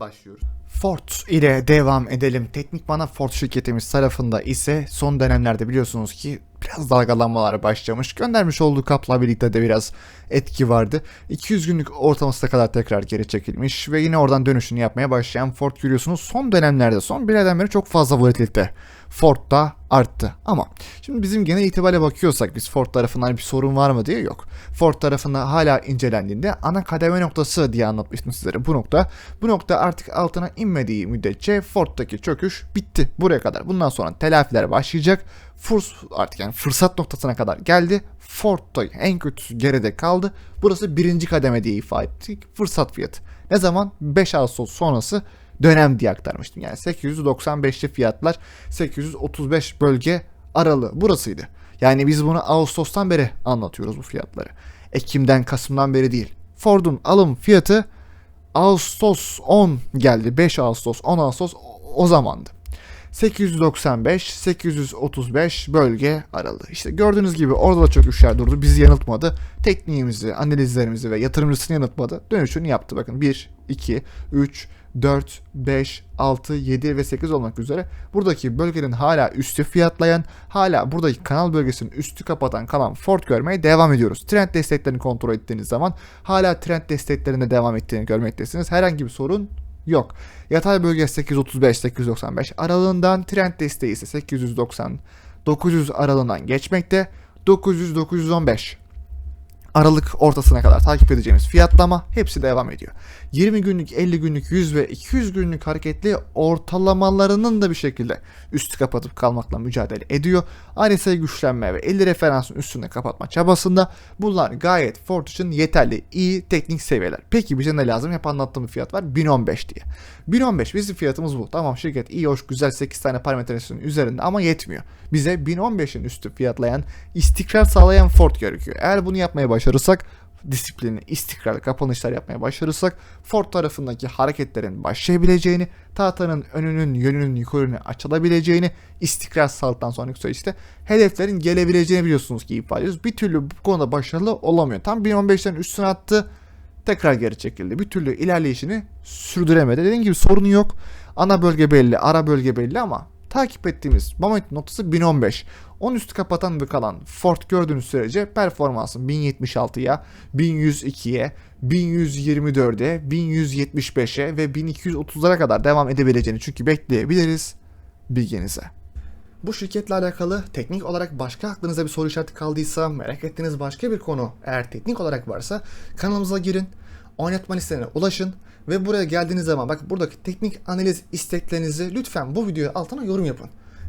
başlıyoruz. Ford ile devam edelim. Teknik Bana Ford şirketimiz tarafında ise son dönemlerde biliyorsunuz ki biraz dalgalanmalar başlamış. Göndermiş olduğu kapla birlikte de biraz etki vardı. 200 günlük ortalamasına kadar tekrar geri çekilmiş ve yine oradan dönüşünü yapmaya başlayan Ford görüyorsunuz son dönemlerde son bir aydan beri çok fazla volatilite Ford'da arttı. Ama şimdi bizim genel itibariyle bakıyorsak biz Ford tarafından bir sorun var mı diye yok. Ford tarafında hala incelendiğinde ana kademe noktası diye anlatmıştım sizlere bu nokta. Bu nokta artık altına inmediği müddetçe Ford'daki çöküş bitti. Buraya kadar. Bundan sonra telafiler başlayacak. Furs artık yani fırsat noktasına kadar geldi. Ford'da en kötüsü geride kaldı. Burası birinci kademe diye ifade ettik. Fırsat fiyatı. Ne zaman? 5 Ağustos sonrası dönem diye aktarmıştım. Yani 895'li fiyatlar 835 bölge aralığı burasıydı. Yani biz bunu Ağustos'tan beri anlatıyoruz bu fiyatları. Ekim'den Kasım'dan beri değil. Ford'un alım fiyatı Ağustos 10 geldi. 5 Ağustos 10 Ağustos o- zamandı. 895 835 bölge aralığı. İşte gördüğünüz gibi orada da çok üşer durdu. Bizi yanıltmadı. Tekniğimizi, analizlerimizi ve yatırımcısını yanıltmadı. Dönüşünü yaptı. Bakın 1, 2, 3, 4, 5, 6, 7 ve 8 olmak üzere buradaki bölgenin hala üstü fiyatlayan, hala buradaki kanal bölgesinin üstü kapatan kalan Ford görmeye devam ediyoruz. Trend desteklerini kontrol ettiğiniz zaman hala trend desteklerinde devam ettiğini görmektesiniz. Herhangi bir sorun yok. Yatay bölge 835-895 aralığından trend desteği ise 890-900 aralığından geçmekte. 900-915 Aralık ortasına kadar takip edeceğimiz fiyatlama hepsi devam ediyor. 20 günlük, 50 günlük, 100 ve 200 günlük hareketli ortalamalarının da bir şekilde üstü kapatıp kalmakla mücadele ediyor. RSI güçlenme ve 50 referansın üstünde kapatma çabasında bunlar gayet Ford için yeterli, iyi teknik seviyeler. Peki bize ne lazım? Hep anlattığım bir fiyat var 1015 diye. 1015 bizim fiyatımız bu. Tamam şirket iyi, hoş, güzel 8 tane parametresinin üzerinde ama yetmiyor. Bize 1015'in üstü fiyatlayan, istikrar sağlayan Ford gerekiyor. Eğer bunu yapmaya başarırsak disiplini, istikrarlı kapanışlar yapmaya başarırsak Ford tarafındaki hareketlerin başlayabileceğini, tahtanın önünün yönünün yukarını açılabileceğini, istikrar sağladıktan sonraki süreçte hedeflerin gelebileceğini biliyorsunuz ki ifade ediyoruz. Bir türlü bu konuda başarılı olamıyor. Tam 1015'lerin üstüne attı, tekrar geri çekildi. Bir türlü ilerleyişini sürdüremedi. Dediğim gibi sorunu yok. Ana bölge belli, ara bölge belli ama takip ettiğimiz momentum noktası 1015. 10 üstü kapatan ve kalan Ford gördüğünüz sürece performansın 1076'ya, 1102'ye, 1124'e, 1175'e ve 1230'lara kadar devam edebileceğini çünkü bekleyebiliriz bilginize. Bu şirketle alakalı teknik olarak başka aklınıza bir soru işareti kaldıysa, merak ettiğiniz başka bir konu eğer teknik olarak varsa kanalımıza girin, oynatma listelerine ulaşın ve buraya geldiğiniz zaman bak buradaki teknik analiz isteklerinizi lütfen bu videoya altına yorum yapın.